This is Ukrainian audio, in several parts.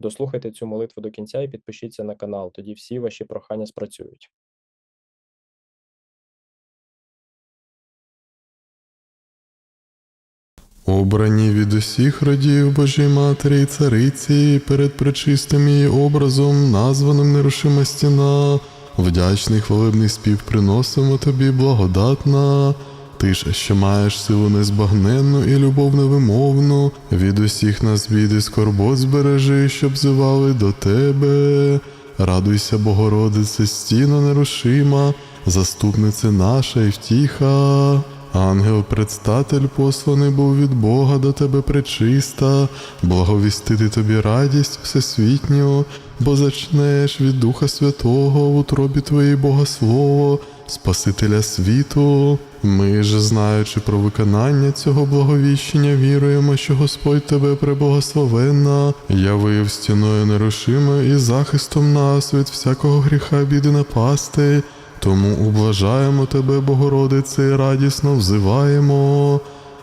Дослухайте цю молитву до кінця і підпишіться на канал, тоді всі ваші прохання спрацюють. Обрані від усіх родів Божій Матері і Цариці, перед пречистим її образом, названим нерушима стіна, вдячний хвалебний спів приносимо тобі благодатна. Ти ж, що маєш силу незбагненну і любов невимовну, від усіх нас біди скорбот збережи, щоб зивали до тебе. Радуйся, Богородице, стіна нерушима, заступниця наша і втіха. Ангел предстатель посланий був від Бога до тебе пречиста, благовістити тобі радість всесвітню, бо зачнеш від Духа Святого в утробі твоїй Богослово, Спасителя світу. Ми ж, знаючи про виконання цього благовіщення, віруємо, що Господь тебе преблагословенна, явив стіною нерушимою і захистом нас від всякого гріха біди напасти. Тому ублажаємо тебе, Богородице, і радісно взиваємо.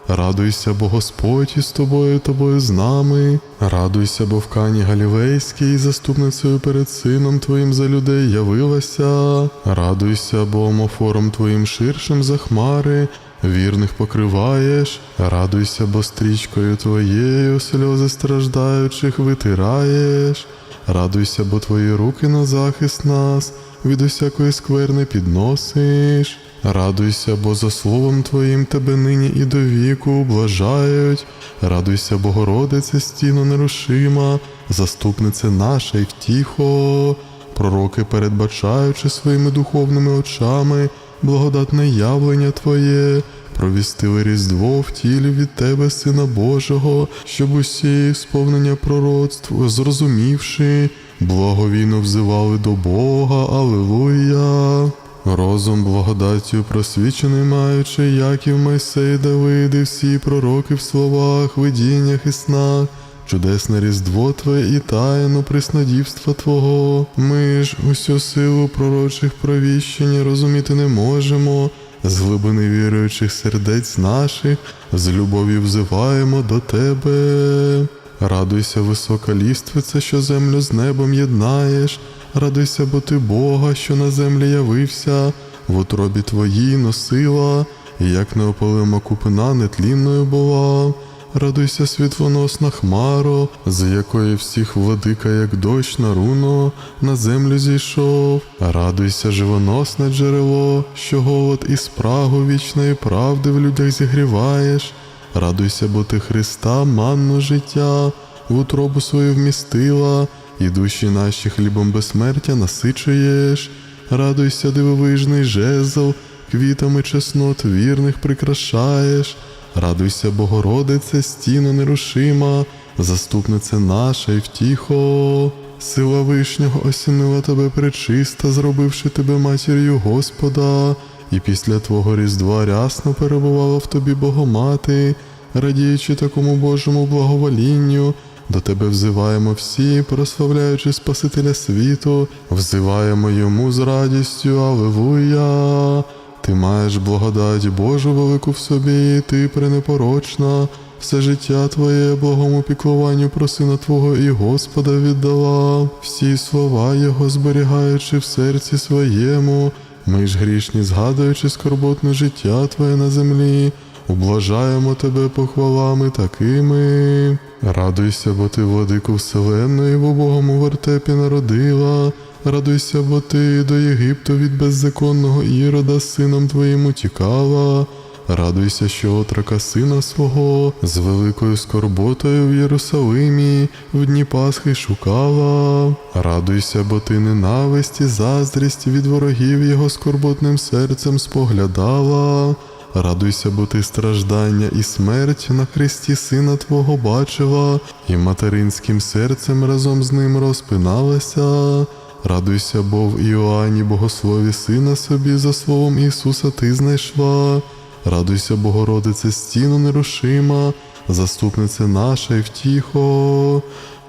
Радуйся, бо Господь із тобою, тобою з нами. Радуйся, бо в Кані Галілейській, заступницею перед сином твоїм за людей явилася. Радуйся, бо омофором твоїм ширшим за хмари, вірних покриваєш. Радуйся, бо стрічкою твоєю сльози страждаючих витираєш. Радуйся, бо твої руки на захист нас від усякої скверни підносиш. Радуйся, бо за словом Твоїм тебе нині і до віку блажають. Радуйся, Богородице, стіно нерушима, заступниця наша й втіхо. Пророки, передбачаючи своїми духовними очами, благодатне явлення Твоє, провістили Різдво в тілі від Тебе, Сина Божого, щоб усі сповнення пророцтв, зрозумівши, благовійно взивали до Бога, Аллилуйя. Розум благодаттю просвічений маючи, як і в Мойсей Давид, і всі пророки в словах, видіннях і снах, чудесне різдво Твоє і тайну приснодівства Твого. Ми ж усю силу пророчих провіщень розуміти не можемо. З глибини віруючих сердець наших, з любов'ю взиваємо до Тебе. Радуйся, висока ліствиця, що землю з небом єднаєш. Радуйся, бо ти Бога, що на землі явився, в утробі твоїй носила, як неопалима купина нетлінною була. Радуйся, світлоносна хмаро, з якої всіх владика, як дощ на руно, на землю зійшов. Радуйся, живоносне джерело, що голод і спрагу вічної правди в людях зігріваєш. Радуйся, бо ти Христа, манну життя, в утробу свою вмістила, і душі наші хлібом безсмертя насичуєш. Радуйся, дивовижний жезл, квітами чеснот вірних прикрашаєш. Радуйся, Богородице, стіна нерушима, заступниця наша і втіхо. Сила вишнього осінила тебе пречиста, зробивши тебе матір'ю Господа, і після Твого різдва рясно перебувала в тобі Богомати, радіючи такому Божому благоволінню. До тебе взиваємо всі, прославляючи Спасителя світу, взиваємо йому з радістю, Аллилуйя. Ти маєш благодать Божу велику в собі, ти пренепорочна, все життя твоє благому піклуванню про сина Твого і Господа віддала, всі слова Його зберігаючи в серці своєму, ми ж грішні, згадуючи скорботне життя Твоє на землі, ублажаємо тебе похвалами такими. Радуйся, бо ти владику вселенної в убогому вертепі народила. Радуйся, бо ти до Єгипту від беззаконного ірода сином твоїм утікала. Радуйся, що отрака сина свого з великою скорботою в Єрусалимі в дні Пасхи шукала. Радуйся, бо ти ненависть і заздрість від ворогів його скорботним серцем споглядала. Радуйся, бо ти страждання і смерть на хресті сина Твого бачила, і материнським серцем разом з ним розпиналася. Радуйся, бо в Іоанні Богослові Сина собі за словом Ісуса ти знайшла. Радуйся, Богородице, стіну нерушима, заступниця наша і втіхо.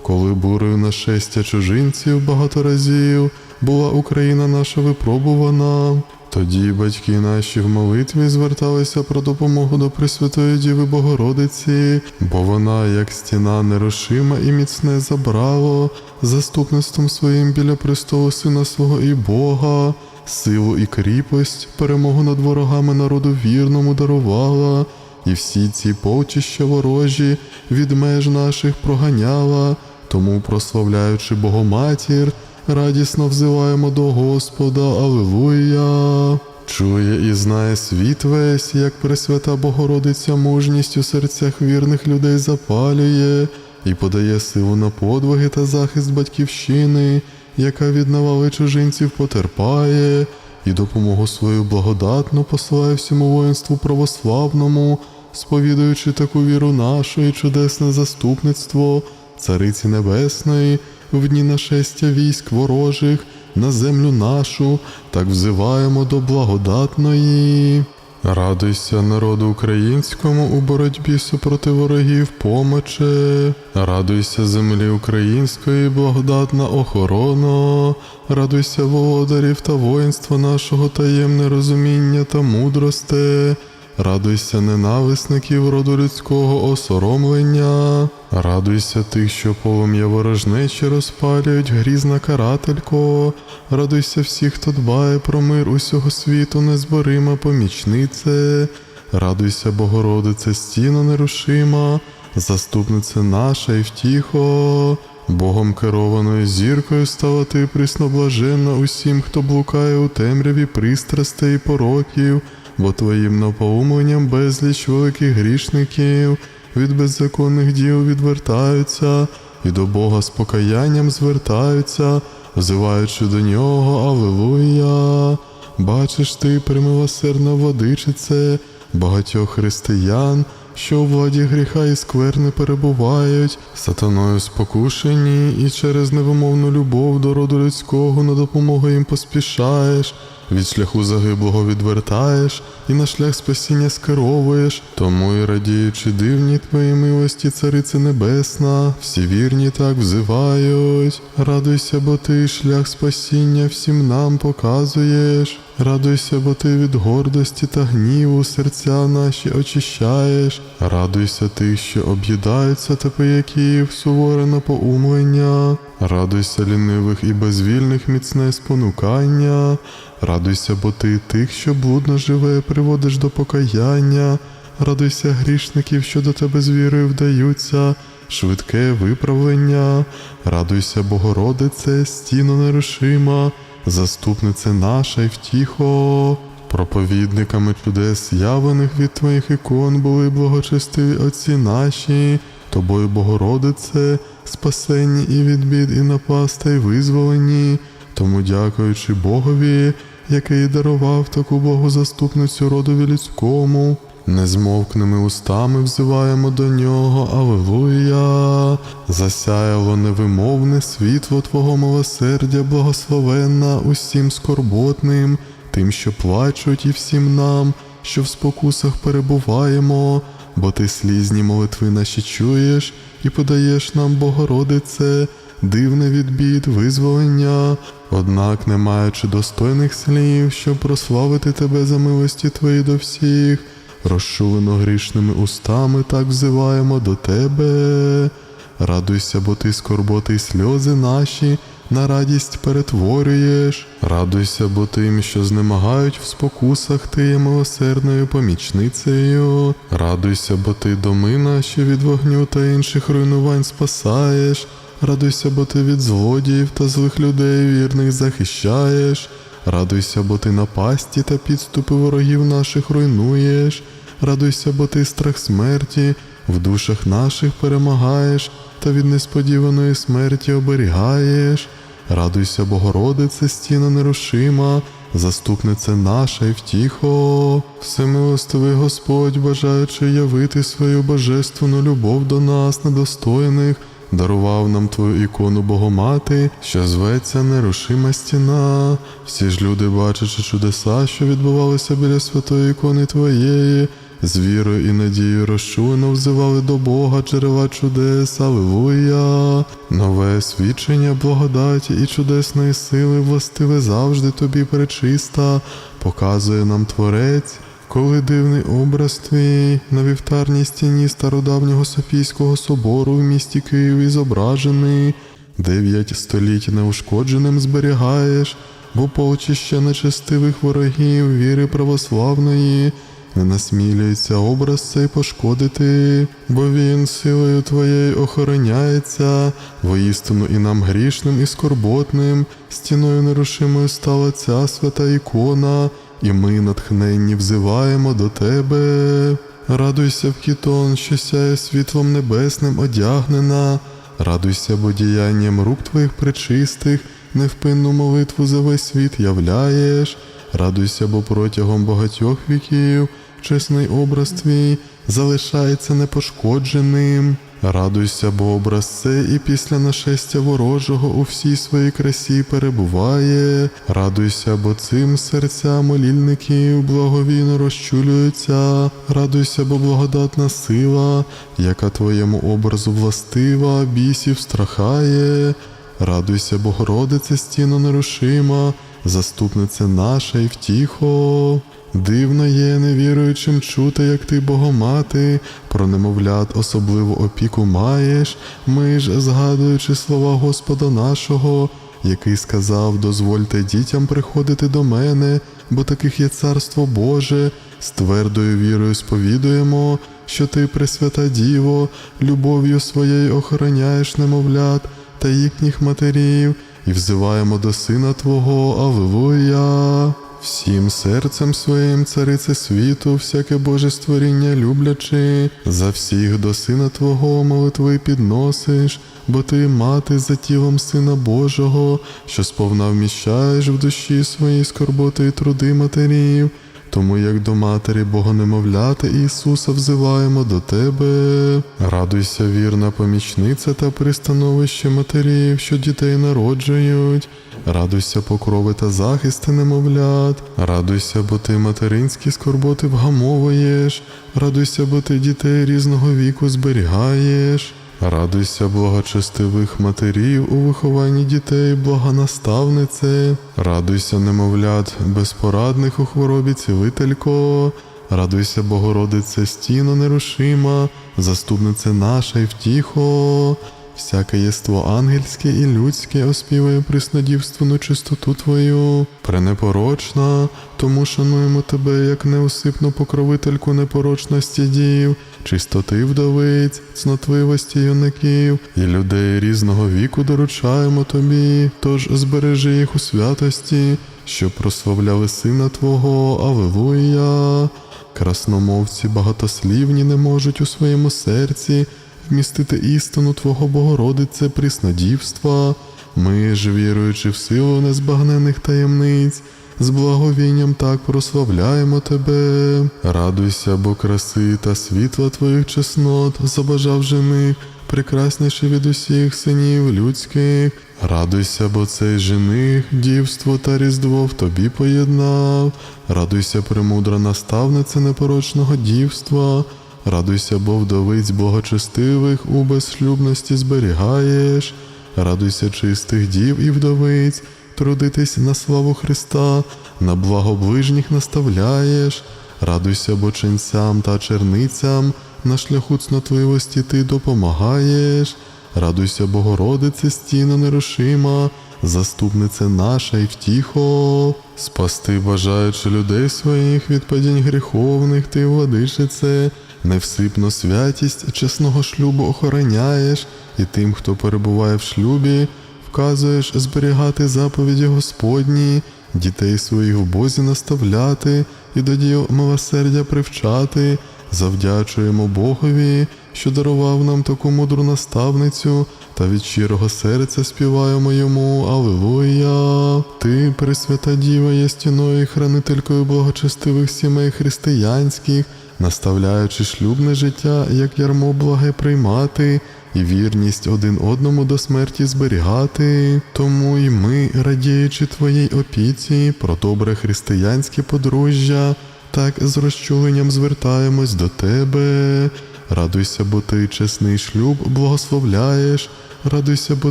Коли бурею нашестя чужинців багато разів, була Україна наша випробувана. Тоді батьки наші в молитві зверталися про допомогу до Пресвятої Діви Богородиці, бо вона, як стіна нерушима і міцне забрало, заступництвом своїм біля престолу Сина свого і Бога, силу і кріпость, перемогу над ворогами народу вірному дарувала, і всі ці полчища ворожі від меж наших проганяла, тому, прославляючи Богоматір, радісно взиваємо до Господа, Алилуя. Чує і знає світ весь, як Пресвята Богородиця мужність у серцях вірних людей запалює і подає силу на подвиги та захист батьківщини, яка від навали чужинців потерпає, і допомогу свою благодатну посилає всьому воїнству православному, сповідуючи таку віру нашу і чудесне заступництво Цариці Небесної, в дні нашестя військ ворожих на землю нашу, так взиваємо до благодатної. Радуйся, народу українському у боротьбі супроти ворогів помоче. Радуйся землі української, благодатна охорона. Радуйся володарів та воїнства нашого таємне розуміння та мудросте. Радуйся ненависників роду людського осоромлення. Радуйся тих, що полум'я ворожнечі розпалюють, грізна карателько. Радуйся всіх, хто дбає про мир усього світу, незборима помічнице. Радуйся, Богородице, стіна нерушима, заступниця наша і втіхо. Богом керованою зіркою стала ти присноблаженна усім, хто блукає у темряві пристрастей і пороків, бо твоїм напоумленням безліч великих грішників від беззаконних діл відвертаються і до Бога з покаянням звертаються, взиваючи до нього Алилуя. Бачиш ти, примилосердна владичице, багатьох християн, що у владі гріха і скверни перебувають, сатаною спокушені, і через невимовну любов до роду людського на допомогу їм поспішаєш, від шляху загиблого відвертаєш і на шлях спасіння скеровуєш, тому і радіючи дивні твої милості, Царице Небесна, всі вірні так взивають. Радуйся, бо ти шлях спасіння всім нам показуєш. Радуйся, бо ти від гордості та гніву серця наші очищаєш. Радуйся ти, що об'їдаються та пияків, суворе напоумлення. Радуйся лінивих і безвільних міцне спонукання. Радуйся, бо ти тих, що блудно живе, приводиш до покаяння. Радуйся грішників, що до тебе з вірою вдаються, швидке виправлення. Радуйся, Богородице, стіно нерушима, заступнице наша й втіхо. Проповідниками чудес, явлених від твоїх ікон, були благочестиві отці наші, тобою, Богородице, спасенні і від бід, і напасти, й визволені. Тому, дякуючи Богові, який дарував таку Богозаступницю родові людському, незмовкними устами взиваємо до нього, Алилуя, засяяло невимовне світло Твого милосердя, благословенна усім скорботним, тим, що плачуть, і всім нам, що в спокусах перебуваємо, бо ти слізні молитви наші чуєш і подаєш нам, Богородице, дивне від бід, визволення, однак, не маючи достойних слів, щоб прославити тебе за милості твої до всіх, розчулено грішними устами, так взиваємо до тебе. Радуйся, бо ти скорботи сльози наші на радість перетворюєш. Радуйся, бо тим, що знемагають в спокусах, ти є милосердною помічницею. Радуйся, бо ти доми наші від вогню та інших руйнувань спасаєш. Радуйся, бо ти від злодіїв та злих людей вірних захищаєш. Радуйся, бо ти напасті та підступи ворогів наших руйнуєш. Радуйся, бо ти страх смерті в душах наших перемагаєш та від несподіваної смерті оберігаєш. Радуйся, Богородице, стіна нерушима, заступниця наша і втіхо. Всемилостивий Господь, бажаючи явити свою божественну любов до нас, недостойних, дарував нам твою ікону Богомати, що зветься нерушима стіна. Всі ж люди, бачачи чудеса, що відбувалися біля святої ікони Твоєї, з вірою і надією розчулено взивали до Бога джерела чудес, Аллилуйя. Нове свідчення благодаті і чудесної сили властиве завжди тобі пречиста, показує нам Творець. Коли дивний образ твій на вівтарній стіні стародавнього Софійського собору в місті Києві зображений, дев'ять століть неушкодженим зберігаєш, бо полчище нечестивих ворогів віри православної не насмілюється образ цей пошкодити, бо він силою твоєю охороняється, воістину і нам грішним і скорботним, стіною нерушимою стала ця свята ікона, і ми, натхненні, взиваємо до тебе. Радуйся в кітон, що сяє світлом небесним одягнена, радуйся, бо діянням рук твоїх пречистих, невпинну молитву за весь світ являєш. Радуйся, бо протягом багатьох віків чесний образ твій залишається непошкодженим. Радуйся, бо образ цей і після нашестя ворожого у всій своїй красі перебуває. Радуйся, бо цим серця молільників благовійно розчулюються. Радуйся, бо благодатна сила, яка твоєму образу властива, бісів страхає. Радуйся, Богородице, стіно нерушима, заступниця наша і втіхо. Дивно є невіруючим чути, як ти, Богомати, про немовлят особливу опіку маєш, ми ж, згадуючи слова Господа нашого, який сказав: дозвольте дітям приходити до мене, бо таких є царство Боже, з твердою вірою сповідуємо, що ти, Пресвята Діво, любов'ю своєю охороняєш немовлят та їхніх матерів, і взиваємо до Сина Твого, Аллилуйя. Всім серцем своїм, царице світу, всяке Боже створіння люблячи, за всіх до Сина Твого молитви підносиш, бо ти мати за тілом Сина Божого, що сповна вміщаєш в душі свої скорботи і труди матерів. Тому як до матері Богонемовляти Ісуса взиваємо до Тебе. Радуйся, вірна помічниця та пристановище матерів, що дітей народжують. Радуйся, покрови та захисти немовлят. Радуйся, бо ти материнські скорботи вгамовуєш. Радуйся, бо ти дітей різного віку зберігаєш. Радуйся, благочестивих матерів у вихованні дітей, благонаставнице. Радуйся, немовлят, безпорадних у хворобі цілителько. Радуйся, Богородице, стіно нерушима, заступнице наша і втіхо. Всяке єство ангельське і людське оспіває приснодівственну чистоту Твою, пренепорочна, тому шануємо Тебе як неусипну покровительку непорочності дів, чистоти вдовиць, цнотливості юнаків і людей різного віку доручаємо Тобі, тож збережи їх у святості, щоб прославляли Сина Твого, Аллилуйя. Красномовці багатослівні не можуть у своєму серці вмістити істину Твого Богородице приснодівства. Ми ж, віруючи в силу незбагнених таємниць, з благовінням так прославляємо Тебе. Радуйся, бо краси та світла Твоїх чеснот забажав жених, прекрасніший від усіх синів людських. Радуйся, бо цей жених, дівство та різдво в тобі поєднав. Радуйся, премудра наставниця непорочного дівства. Радуйся, бо вдовиць благочестивих у безшлюбності зберігаєш. Радуйся чистих дів і вдовиць, трудитись на славу Христа, на благо ближніх наставляєш. Радуйся, бо ченцям та черницям на шляху цнотливості ти допомагаєш. Радуйся, Богородице, стіна нерушима, заступниця наша і втіхо. Спасти, бажаючи людей своїх від падінь гріховних, ти, владичице, невсипно святість чесного шлюбу охороняєш, і тим, хто перебуває в шлюбі, вказуєш зберігати заповіді Господні, дітей своїх в Бозі наставляти і до діл милосердя привчати. Завдячуємо Богові, що дарував нам таку мудру наставницю, та від щирого серця співаємо йому Аллилуйя. Ти, Пресвята Діва, є стіною і хранителькою благочестивих сімей християнських, наставляючи шлюбне життя, як ярмо благе приймати, і вірність один одному до смерті зберігати. Тому й ми, радіючи твоїй опіці, про добре християнське подружжя. так з розчуленням звертаємось до тебе. Радуйся, бо ти чесний шлюб благословляєш, радуйся, бо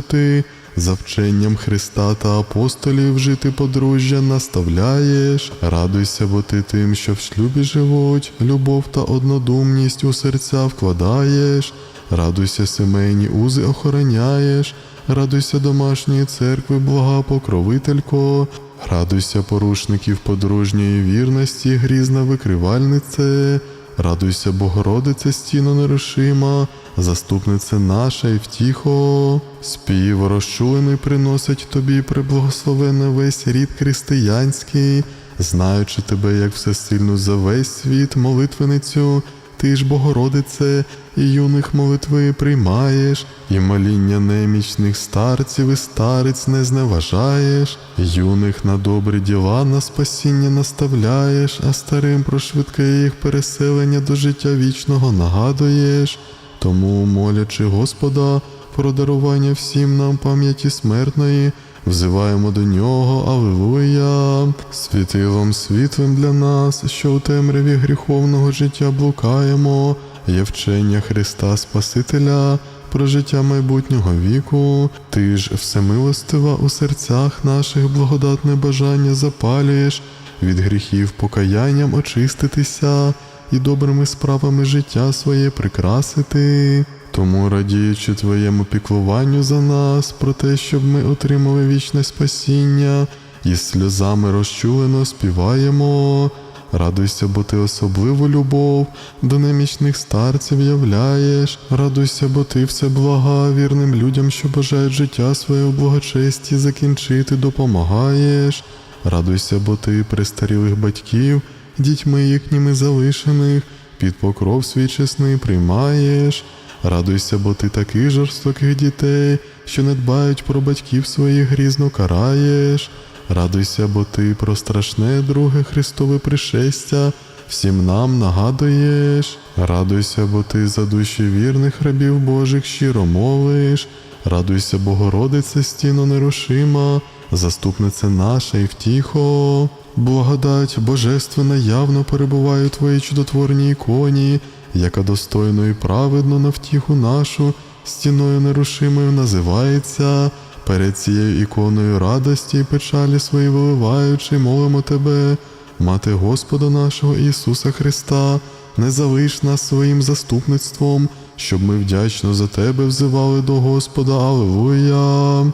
ти за вченням Христа та апостолів жити подружжя наставляєш. Радуйся, бо ти тим, що в шлюбі живуть, любов та однодумність у серця вкладаєш. Радуйся, сімейні узи охороняєш. Радуйся домашньої церкви, блага покровителько. Радуйся порушників подружньої вірності, грізна викривальнице. Радуйся, Богородице, стіно нерушима, заступнице наша і втіхо. Спів розчулений приносить тобі приблагословенне весь рід християнський, знаючи тебе, як всесильну за весь світ, молитвеницю, ти ж, Богородице, і юних молитви приймаєш, і моління немічних старців і стариць не зневажаєш, юних на добрі діла на спасіння наставляєш, а старим про швидке їх переселення до життя вічного нагадуєш. Тому, молячи Господа про дарування всім нам пам'яті смертної, взиваємо до нього, Аллилуйя, світилом світлим для нас, що у темряві гріховного життя блукаємо, є вчення Христа Спасителя. Про життя майбутнього віку, ти ж всемилостива у серцях наших благодатне бажання запалюєш, від гріхів покаянням очиститися і добрими справами життя своє прикрасити. Тому, радіючи твоєму піклуванню за нас, про те, щоб ми отримали вічне спасіння, і сльозами розчулено співаємо. Радуйся, бо ти особливу любов до немічних старців являєш. Радуйся, бо ти все блага вірним людям, що бажають життя своє у благочесті закінчити, допомагаєш. Радуйся, бо ти престарілих батьків, дітьми їхніми залишених, під покров свій чесний приймаєш. Радуйся, бо ти таких жорстоких дітей, що не дбають про батьків своїх грізно караєш. Радуйся, бо ти про страшне друге Христове пришестя всім нам нагадуєш. Радуйся, бо ти за душі вірних рабів Божих щиро молиш. Радуйся, Богородице, стіно нерушима, заступниця наша і втіхо. Благодать Божественна явно перебуває у твоїй чудотворній іконі, яка достойно і праведно на втіху нашу стіною нерушимою називається. Перед цією іконою радості і печалі свої виливаючи, молимо тебе, Мати Господа нашого Ісуса Христа, не залиш нас своїм заступництвом, щоб ми вдячно за тебе взивали до Господа. Аллилуйя!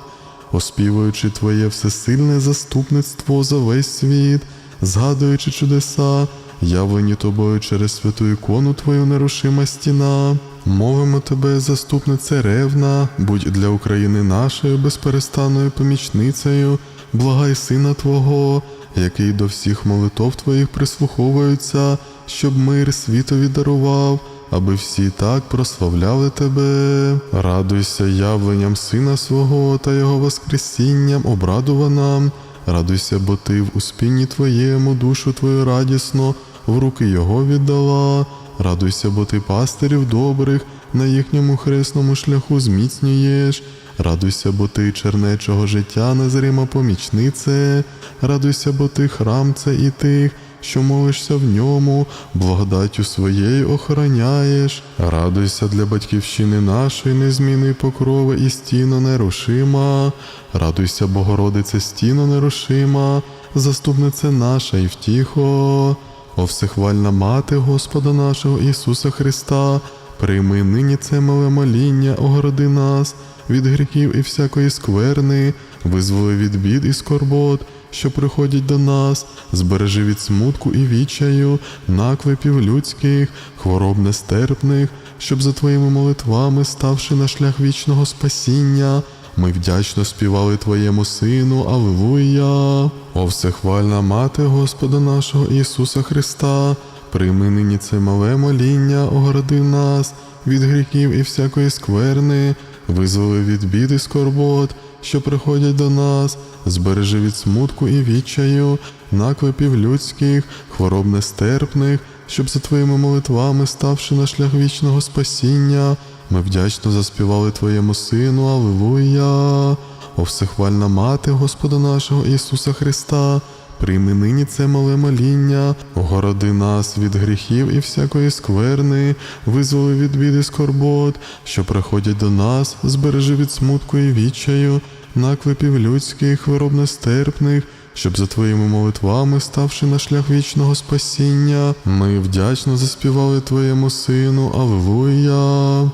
оспівуючи Твоє всесильне заступництво за весь світ, згадуючи чудеса, явлені тобою через святу ікону Твою нерушима стіна. Мовимо тебе, заступнице ревна, будь для України нашою безперестанною помічницею, благай сина Твого, який до всіх молитов Твоїх прислуховується, щоб мир світові дарував, аби всі так прославляли тебе. Радуйся явленням сина свого та його воскресінням обрадувана. Радуйся, бо ти в успінні твоєму душу твою радісно в руки його віддала. Радуйся, бо ти пастирів добрих на їхньому хресному шляху зміцнюєш. Радуйся, бо ти чернечого життя незрима помічнице. Радуйся, бо ти храм це і тих, що молишся в ньому, благодаттю своєю охороняєш. Радуйся для батьківщини нашої, незмінної покрови і стіно нерушима. Радуйся, Богородице, стіно нерушима, заступниця наша і втіхо. О всехвальна мати Господа нашого Ісуса Христа, прийми нині це мале моління, огороди нас від гріхів і всякої скверни, визволи від бід і скорбот, що приходять до нас, збережи від смутку і відчаю, наклепів людських, хвороб нестерпних, щоб за твоїми молитвами, ставши на шлях вічного спасіння, ми вдячно співали Твоєму Сину, Аллилуйя. О всехвальна мати Господа нашого Ісуса Христа, прийми нині це мале моління, огороди нас від гріхів і всякої скверни, визволи від бід і скорбот, що приходять до нас, збережи від смутку і відчаю, наклепів людських, хвороб нестерпних, щоб за Твоїми молитвами, ставши на шлях вічного спасіння, ми вдячно заспівали Твоєму Сину, Аллилуйя. О всехвальна мати Господа нашого Ісуса Христа, прийми нині це мале моління, огороди нас від гріхів і всякої скверни, визволи від біди скорбот, що приходять до нас, збережи від смутку і відчаю, наклепів людських, хвороб нестерпних, щоб за твоїми молитвами, ставши на шлях вічного спасіння, ми вдячно заспівали Твоєму Сину, Аллилуйя.